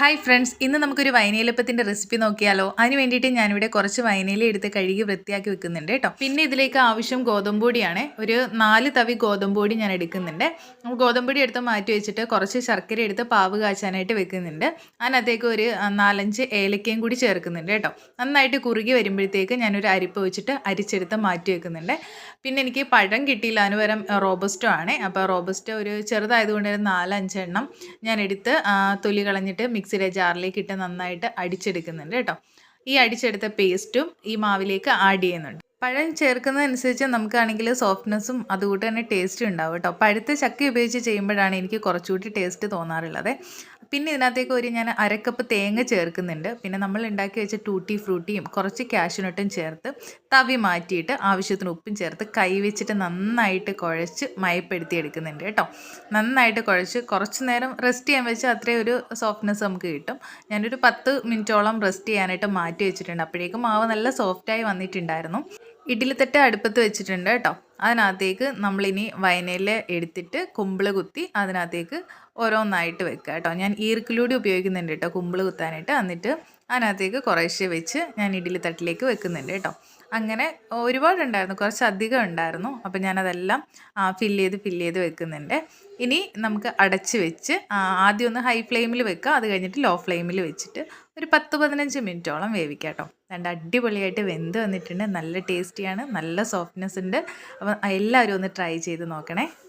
Hi friends ഇന്ന് നമുക്കൊരു വൈനയിലപ്പത്തിന്റെ recipe നോക്കിയാലോ? അതിന് വേണ്ടിയിട്ട് ഞാനിവിടെ കുറച്ച് വൈനയില എടുത്ത് കഴുകി വൃത്തിയാക്കി വെക്കുന്നുണ്ട് കേട്ടോ. പിന്നെ ഇതിലേക്ക് ആവശ്യം ഗോതമ്പ് പൊടിയാണ്. ഒരു നാല് തവി ഗോതമ്പ് പൊടി ഞാൻ എടുക്കുന്നുണ്ട്. നമ്മൾ ഗോതമ്പ് പൊടി എടുത്ത് മാറ്റി വെച്ചിട്ട് കുറച്ച് ശർക്കര എടുത്ത് പാവ് കാച്ചാനായിട്ട് വെക്കുന്നുണ്ട്. അതിനകത്തേക്ക് ഒരു നാലഞ്ച് ഏലക്കയും കൂടി ചേർക്കുന്നുണ്ട് കേട്ടോ. നന്നായിട്ട് കുറുകി വരുമ്പോഴത്തേക്ക് ഞാനൊരു അരിപ്പ് വെച്ചിട്ട് അരിച്ചെടുത്ത് മാറ്റി വെക്കുന്നുണ്ട്. പിന്നെ എനിക്ക് പഴം കിട്ടിയില്ല. അതിന് റോബസ്റ്റോ ആണ്. അപ്പോൾ റോബസ്റ്റോ ഒരു ചെറുതായതുകൊണ്ട് നാലഞ്ചെണ്ണം ഞാൻ എടുത്ത് തൊലി കളഞ്ഞിട്ട് മിക്സിയുടെ ജാറിലേക്ക് ഇട്ട് നന്നായിട്ട് അടിച്ചെടുക്കുന്നുണ്ട് കേട്ടോ. ഈ അടിച്ചെടുത്ത പേസ്റ്റും ഈ മാവിലേക്ക് ആഡ് ചെയ്യുന്നുണ്ട്. പഴം ചേർക്കുന്നതനുസരിച്ച് നമുക്കാണെങ്കിൽ സോഫ്റ്റ്നെസ്സും അതുകൂട്ട് തന്നെ ടേസ്റ്റും ഉണ്ടാവും കേട്ടോ. പഴുത്ത ചക്ക ഉപയോഗിച്ച് ചെയ്യുമ്പോഴാണ് എനിക്ക് കുറച്ചുകൂടി ടേസ്റ്റ് തോന്നാറുള്ളത്. പിന്നെ ഇതിനകത്തേക്ക് ഒരു ഞാൻ അരക്കപ്പ് തേങ്ങ ചേർക്കുന്നുണ്ട്. പിന്നെ നമ്മൾ ഉണ്ടാക്കി വെച്ച ടൂട്ടി ഫ്രൂട്ടിയും കുറച്ച് കാഷ്യൂനട്ടും ചേർത്ത് തവി മാറ്റിയിട്ട് ആവശ്യത്തിന് ഉപ്പും ചേർത്ത് കൈ വെച്ചിട്ട് നന്നായിട്ട് കുഴച്ച് മയപ്പെടുത്തി എടുക്കുന്നുണ്ട് കേട്ടോ. നന്നായിട്ട് കുഴച്ച് കുറച്ച് നേരം റെസ്റ്റ് ചെയ്യാൻ വെച്ചാൽ അത്രയും ഒരു സോഫ്റ്റ്നെസ് നമുക്ക് കിട്ടും. ഞാനൊരു പത്ത് മിനിറ്റോളം റെസ്റ്റ് ചെയ്യാനായിട്ട് മാറ്റി വെച്ചിട്ടുണ്ട്. അപ്പോഴേക്കും മാവ് നല്ല സോഫ്റ്റായി വന്നിട്ടുണ്ടായിരുന്നു. ഇഡ്ഡലിത്തട്ട് അടുപ്പത്ത് വെച്ചിട്ടുണ്ട് കേട്ടോ. അതിനകത്തേക്ക് നമ്മളിനി വയനയില എടുത്തിട്ട് കുമ്പിൾ കുത്തി അതിനകത്തേക്ക് ഓരോന്നായിട്ട് വെക്കുക കേട്ടോ. ഞാൻ ഈർക്കിലൂടെ ഉപയോഗിക്കുന്നുണ്ട് കേട്ടോ കുമ്പിൾ കുത്താനായിട്ട്. എന്നിട്ട് അതിനകത്തേക്ക് കുറേശ്ശെ വെച്ച് ഞാൻ ഇഡ്ഡലി തട്ടിലേക്ക് വെക്കുന്നുണ്ട് കേട്ടോ. അങ്ങനെ ഒരുപാടുണ്ടായിരുന്നു. കുറച്ചധികം ഉണ്ടായിരുന്നു. അപ്പോൾ ഞാനതെല്ലാം ഫില്ല് ചെയ്ത് ഫില്ല് ചെയ്ത് വെക്കുന്നുണ്ട്. ഇനി നമുക്ക് അടച്ച് വെച്ച് ആദ്യം ഒന്ന് ഹൈ ഫ്ലെയിമിൽ വെക്കുക. അത് കഴിഞ്ഞിട്ട് ലോ ഫ്ലെയിമിൽ വെച്ചിട്ട് ഒരു പത്ത് പതിനഞ്ച് മിനിറ്റോളം വേവിക്കാം കേട്ടോ. രണ്ട് അടിപൊളിയായിട്ട് വെന്ത് വന്നിട്ടുണ്ട്. നല്ല ടേസ്റ്റിയാണ് നല്ല സോഫ്റ്റ്നെസ് ഉണ്ട്. അപ്പം എല്ലാവരും ഒന്ന് ട്രൈ ചെയ്ത് നോക്കണേ.